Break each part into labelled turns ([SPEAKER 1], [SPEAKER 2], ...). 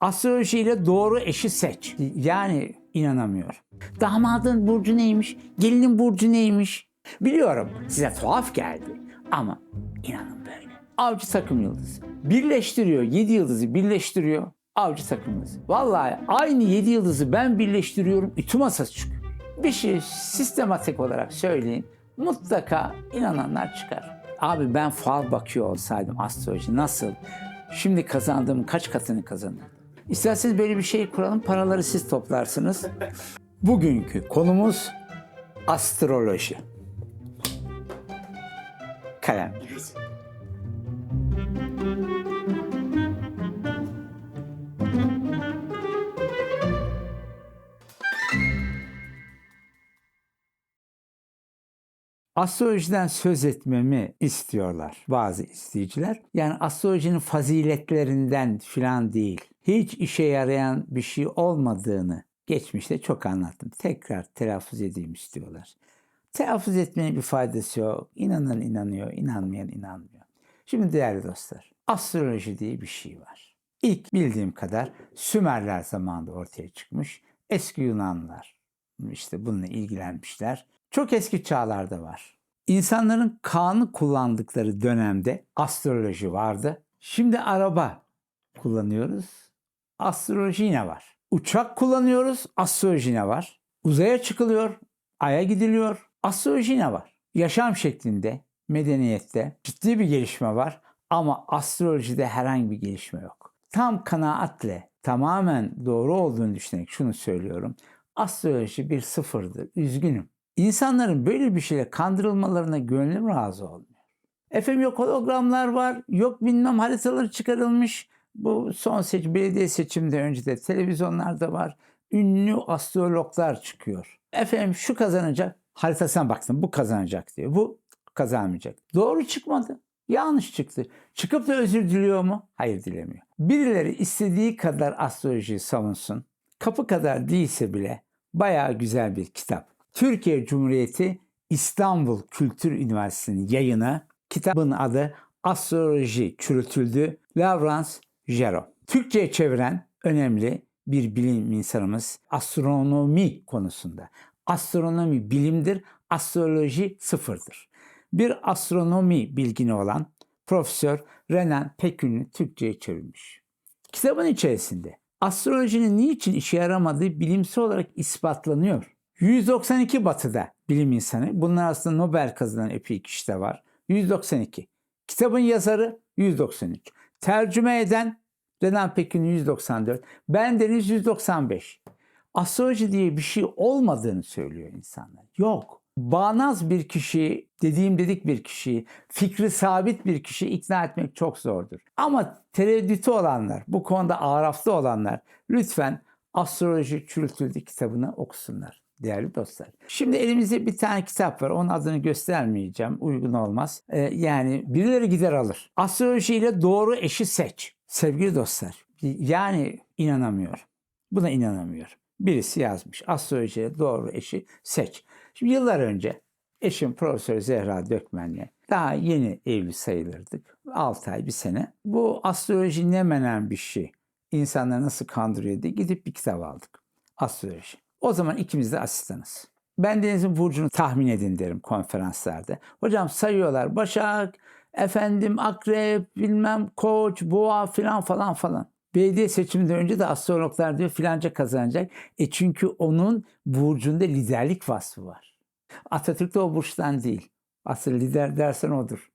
[SPEAKER 1] Astrolojiyle doğru eşi seç. Yani inanamıyorum. Damadın burcu neymiş? Gelinin burcu neymiş? Biliyorum size tuhaf geldi ama inanın böyle. Avcı takım yıldızı. Birleştiriyor. Yedi yıldızı birleştiriyor. Avcı takım yıldızı. Vallahi aynı yedi yıldızı ben birleştiriyorum. Ütü masası çıkıyor. Bir şey sistematik olarak söyleyin. Mutlaka inananlar çıkar. Abi ben fal bakıyor olsaydım astroloji nasıl? Şimdi kazandığım kaç katını kazanırdım? İsterseniz böyle bir şey kuralım. Paraları siz toplarsınız. Bugünkü konumuz astroloji. Kalem. Astrolojiden söz etmemi istiyorlar bazı izleyiciler. Yani astrolojinin faziletlerinden filan değil. Hiç işe yarayan bir şey olmadığını geçmişte çok anlattım. Tekrar telaffuz edeyim istiyorlar. Telaffuz etmenin bir faydası yok. İnanan inanıyor, inanmayan inanmıyor. Şimdi değerli dostlar, astroloji diye bir şey var. İlk bildiğim kadar Sümerler zamanında ortaya çıkmış. Eski Yunanlılar işte bununla ilgilenmişler. Çok eski çağlarda var. İnsanların kanı kullandıkları dönemde astroloji vardı. Şimdi araba kullanıyoruz. Astroloji yine var. Uçak kullanıyoruz. Astroloji yine var. Uzaya çıkılıyor. Aya gidiliyor. Astroloji yine var. Yaşam şeklinde, medeniyette ciddi bir gelişme var. Ama astrolojide herhangi bir gelişme yok. Tam kanaatle tamamen doğru olduğunu düşünerek şunu söylüyorum. Astroloji bir sıfırdır. Üzgünüm. İnsanların böyle bir şeyle kandırılmalarına gönlüm razı olmuyor. Efendim yok hologramlar var, yok bilmem haritaları çıkarılmış. Bu son seçim, belediye seçimde önce de televizyonlarda var. Ünlü astrologlar çıkıyor. Efendim şu kazanacak, haritasına baksın bu kazanacak diyor. Bu kazanmayacak. Doğru çıkmadı. Yanlış çıktı. Çıkıp da özür diliyor mu? Hayır dilemiyor. Birileri istediği kadar astrolojiyi savunsun. Kapı kadar değilse bile bayağı güzel bir kitap. Türkiye Cumhuriyeti İstanbul Kültür Üniversitesi'nin yayını. Kitabın adı Astroloji Çürütüldü. Lavrans Jero. Türkçe'ye çeviren önemli bir bilim insanımız astronomi konusunda. Astronomi bilimdir, astroloji sıfırdır. Bir astronomi bilgini olan Profesör Renan Pekün'ü Türkçe'ye çevirmiş. Kitabın içerisinde astrolojinin niçin işe yaramadığı bilimsel olarak ispatlanıyor. 192 batıda bilim insanı, bunlar aslında Nobel kazanan epey kişi de var. 192. Kitabın yazarı 193. Tercüme eden Renan Pekin 194. Bendeniz 195. Astroloji diye bir şey olmadığını söylüyor insanlar. Yok. Bağnaz bir kişi, dediğim dedik bir kişi, fikri sabit bir kişi ikna etmek çok zordur. Ama tereddütü olanlar, bu konuda araflı olanlar lütfen Astroloji Çürütüldü kitabını okusunlar değerli dostlar. Şimdi elimizde bir tane kitap var. Onun adını göstermeyeceğim. Uygun olmaz. Ee, yani birileri gider alır. Astroloji ile doğru eşi seç. Sevgili dostlar. Yani inanamıyorum. Buna inanamıyorum. Birisi yazmış. Astroloji ile doğru eşi seç. Şimdi yıllar önce eşim Profesör Zehra Dökmen'le daha yeni evli sayılırdık. 6 ay, bir sene. Bu astroloji ne menen bir şey. İnsanları nasıl kandırıyor diye gidip bir kitap aldık. Astroloji. O zaman ikimiz de asistanız. Ben Deniz'in burcunu tahmin edin derim konferanslarda. Hocam sayıyorlar Başak, efendim Akrep, bilmem Koç, Boğa filan falan falan. Belediye seçiminden önce de astrologlar diyor filanca kazanacak. E çünkü onun burcunda liderlik vasfı var. Atatürk de o burçtan değil. Asıl lider dersen odur.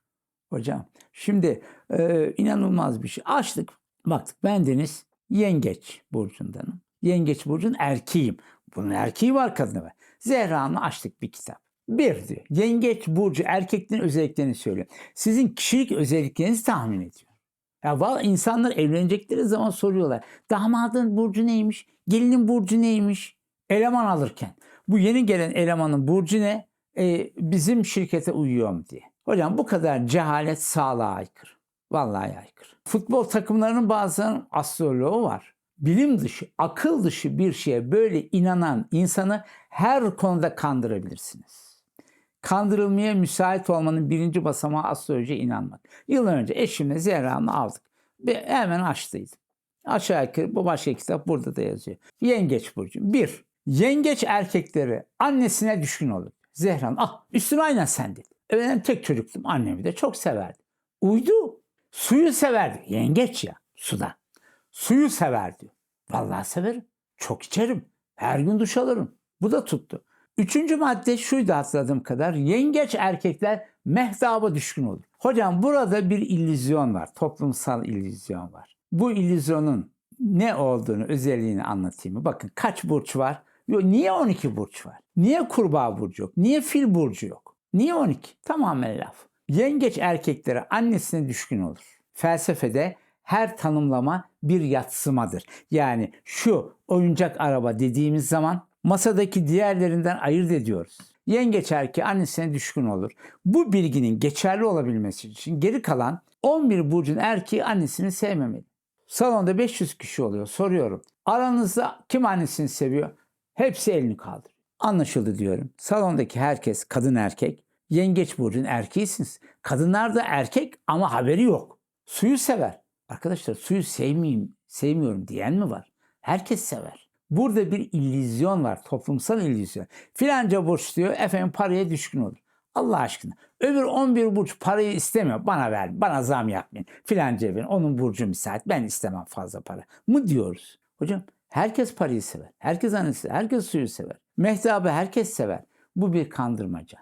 [SPEAKER 1] Hocam şimdi e, inanılmaz bir şey. Açtık baktık ben Deniz yengeç burcundanım. Yengeç burcun erkeğim. Bunun erkeği var kadını var. Zehra'nın açtık bir kitap. Bir diyor. Yengeç burcu erkeklerin özelliklerini söylüyor. Sizin kişilik özelliklerinizi tahmin ediyor. Ya vallahi insanlar evlenecekleri zaman soruyorlar. Damadın burcu neymiş? Gelinin burcu neymiş? Eleman alırken. Bu yeni gelen elemanın burcu ne? E, bizim şirkete uyuyor mu diye. Hocam bu kadar cehalet sağlığa aykırı. Vallahi aykırı. Futbol takımlarının bazılarının astroloğu var bilim dışı, akıl dışı bir şeye böyle inanan insanı her konuda kandırabilirsiniz. Kandırılmaya müsait olmanın birinci basamağı astrolojiye inanmak. Yıllar önce eşimle Zehra'nı aldık. Bir, hemen açtıydım. Aşağı yukarı bu başka kitap burada da yazıyor. Yengeç burcu. Bir, yengeç erkekleri annesine düşkün olur. Zehran, ah üstüne aynen sen dedi. E, Ben tek çocuktum. Annemi de çok severdi. Uydu. Suyu severdi. Yengeç ya suda. Suyu severdi. Vallahi severim. Çok içerim. Her gün duş alırım. Bu da tuttu. Üçüncü madde şuydu hatırladığım kadar. Yengeç erkekler mehtaba düşkün olur. Hocam burada bir illüzyon var. Toplumsal illüzyon var. Bu illüzyonun ne olduğunu, özelliğini anlatayım? Bakın kaç burç var? Yo, niye 12 burç var? Niye kurbağa burcu yok? Niye fil burcu yok? Niye 12? Tamamen laf. Yengeç erkeklere annesine düşkün olur. Felsefede her tanımlama bir yatsımadır. Yani şu oyuncak araba dediğimiz zaman masadaki diğerlerinden ayırt ediyoruz. Yengeç erkeği annesine düşkün olur. Bu bilginin geçerli olabilmesi için geri kalan 11 burcun erkeği annesini sevmemeli. Salonda 500 kişi oluyor. Soruyorum. Aranızda kim annesini seviyor? Hepsi elini kaldırıyor. Anlaşıldı diyorum. Salondaki herkes kadın erkek. Yengeç burcun erkeğisiniz. Kadınlar da erkek ama haberi yok. Suyu sever. Arkadaşlar suyu sevmeyeyim, sevmiyorum diyen mi var? Herkes sever. Burada bir illüzyon var. Toplumsal illüzyon. Filanca burç diyor efendim paraya düşkün olur. Allah aşkına. Öbür 11 burç parayı istemiyor. Bana ver, bana zam yapmayın. Filanca verin, onun burcu müsait. Ben istemem fazla para. Mı diyoruz? Hocam herkes parayı sever. Herkes annesi, herkes suyu sever. Mehtabı herkes sever. Bu bir kandırmaca.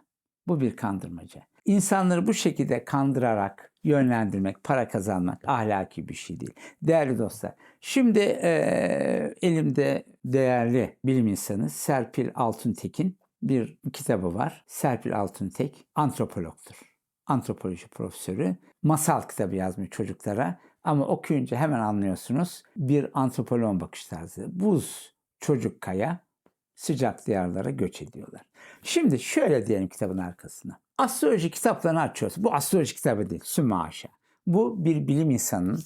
[SPEAKER 1] Bu bir kandırmaca. İnsanları bu şekilde kandırarak yönlendirmek, para kazanmak ahlaki bir şey değil. Değerli dostlar, şimdi eee, elimde değerli bilim insanı Serpil Altuntekin bir kitabı var. Serpil Altuntek antropologtur. Antropoloji profesörü. Masal kitabı yazmış çocuklara. Ama okuyunca hemen anlıyorsunuz bir antropoloğun bakış tarzı. Buz çocuk kaya sıcak diyarlara göç ediyorlar. Şimdi şöyle diyelim kitabın arkasına. Astroloji kitaplarını açıyoruz. Bu astroloji kitabı değil, Sümme Aşa. Bu bir bilim insanının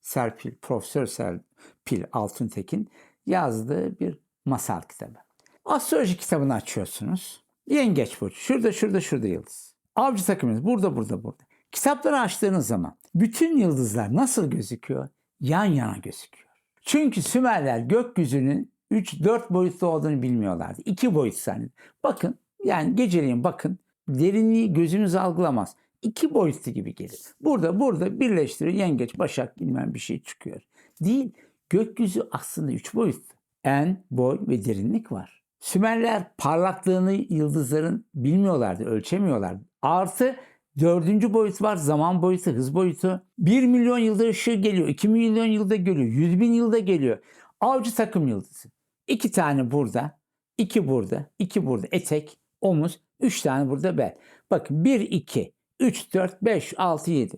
[SPEAKER 1] Serpil, Profesör Serpil Altuntekin yazdığı bir masal kitabı. Astroloji kitabını açıyorsunuz. Yengeç burcu. Şurada, şurada, şurada yıldız. Avcı takımınız burada, burada, burada. Kitapları açtığınız zaman bütün yıldızlar nasıl gözüküyor? Yan yana gözüküyor. Çünkü Sümerler gökyüzünün 3-4 boyutlu olduğunu bilmiyorlardı. 2 boyut zannediyor. Bakın yani geceleyin bakın derinliği gözünüz algılamaz. 2 boyutlu gibi gelir. Burada burada birleştiriyor yengeç, başak bilmem bir şey çıkıyor. Değil. Gökyüzü aslında 3 boyutlu. En, boy ve derinlik var. Sümerler parlaklığını yıldızların bilmiyorlardı, ölçemiyorlardı. Artı dördüncü boyut var, zaman boyutu, hız boyutu. 1 milyon yılda ışığı geliyor, 2 milyon yılda geliyor, 100 bin yılda geliyor. Avcı takım yıldızı. İki tane burada, iki burada, iki burada etek, omuz, üç tane burada bel. Bakın 1, 2, 3, 4, 5, 6, 7.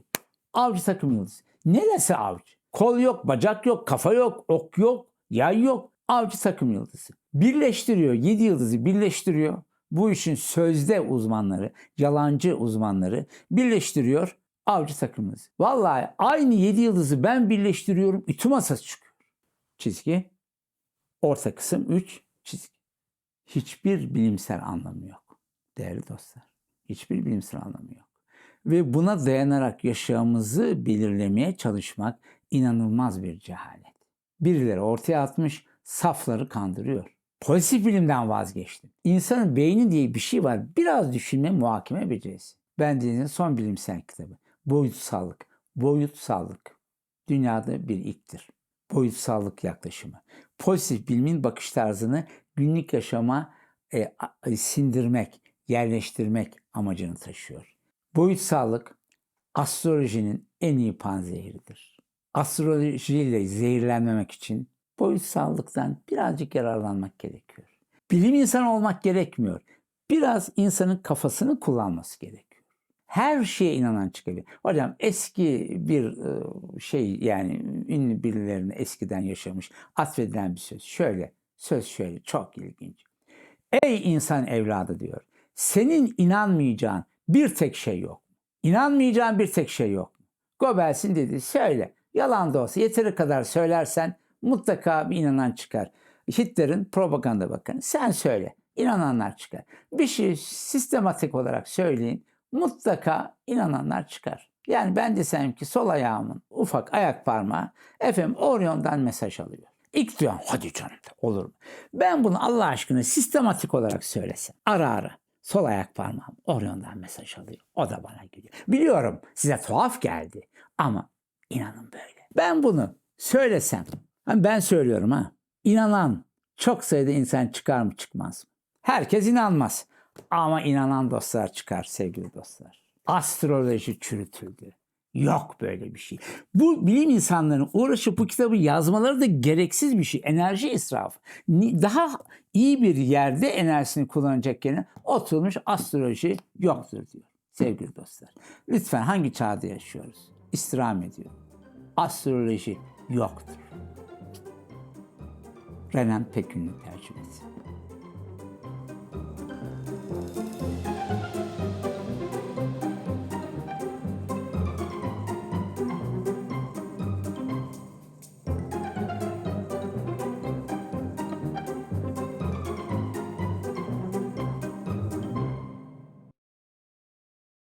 [SPEAKER 1] Avcı takım yıldızı. Neresi avcı? Kol yok, bacak yok, kafa yok, ok yok, yay yok. Avcı takım yıldızı. Birleştiriyor, 7 yıldızı birleştiriyor. Bu işin sözde uzmanları, yalancı uzmanları birleştiriyor. Avcı takım yıldızı. Vallahi aynı 7 yıldızı ben birleştiriyorum. Ütü masası çıkıyor. Çizgi. Orta kısım 3 çizgi. Hiçbir bilimsel anlamı yok. Değerli dostlar. Hiçbir bilimsel anlamı yok. Ve buna dayanarak yaşamımızı belirlemeye çalışmak inanılmaz bir cehalet. Birileri ortaya atmış, safları kandırıyor. Pozitif bilimden vazgeçtim. İnsanın beyni diye bir şey var. Biraz düşünme, muhakeme becerisi. Bendenizin son bilimsel kitabı. Boyutsallık. Boyutsallık. Dünyada bir ilktir. Boyutsallık yaklaşımı. Pozitif bilimin bakış tarzını günlük yaşama e, a- sindirmek, yerleştirmek amacını taşıyor. Boyutsallık astrolojinin en iyi panzehiridir. Astrolojiyle zehirlenmemek için boyutsallıktan birazcık yararlanmak gerekiyor. Bilim insanı olmak gerekmiyor. Biraz insanın kafasını kullanması gerekiyor. Her şeye inanan çıkabilir. Hocam eski bir e, şey yani ünlü birilerine eskiden yaşamış atfedilen bir söz. Şöyle, söz şöyle çok ilginç. Ey insan evladı diyor. Senin inanmayacağın bir tek şey yok. İnanmayacağın bir tek şey yok. Goebbels'in dedi söyle. Yalan da olsa yeteri kadar söylersen mutlaka bir inanan çıkar. Hitler'in propaganda bakanı. Sen söyle. İnananlar çıkar. Bir şey sistematik olarak söyleyin. Mutlaka inananlar çıkar. Yani ben desem ki sol ayağımın ufak ayak parmağı efendim Orion'dan mesaj alıyor. İlk duyan hadi canım olur mu? Ben bunu Allah aşkına sistematik olarak söylesem. Ara ara sol ayak parmağım Orion'dan mesaj alıyor. O da bana geliyor. Biliyorum size tuhaf geldi ama inanın böyle. Ben bunu söylesem, hani ben söylüyorum ha, inanan çok sayıda insan çıkar mı çıkmaz mı? Herkes inanmaz. Ama inanan dostlar çıkar sevgili dostlar. Astroloji çürütüldü. Yok böyle bir şey. Bu bilim insanlarının uğraşıp bu kitabı yazmaları da gereksiz bir şey. Enerji israfı. Daha iyi bir yerde enerjisini kullanacak yerine oturmuş astroloji yoktur diyor. Sevgili dostlar. Lütfen hangi çağda yaşıyoruz? İstirham ediyorum. Astroloji yoktur. Renan Pekünlü tercümesi.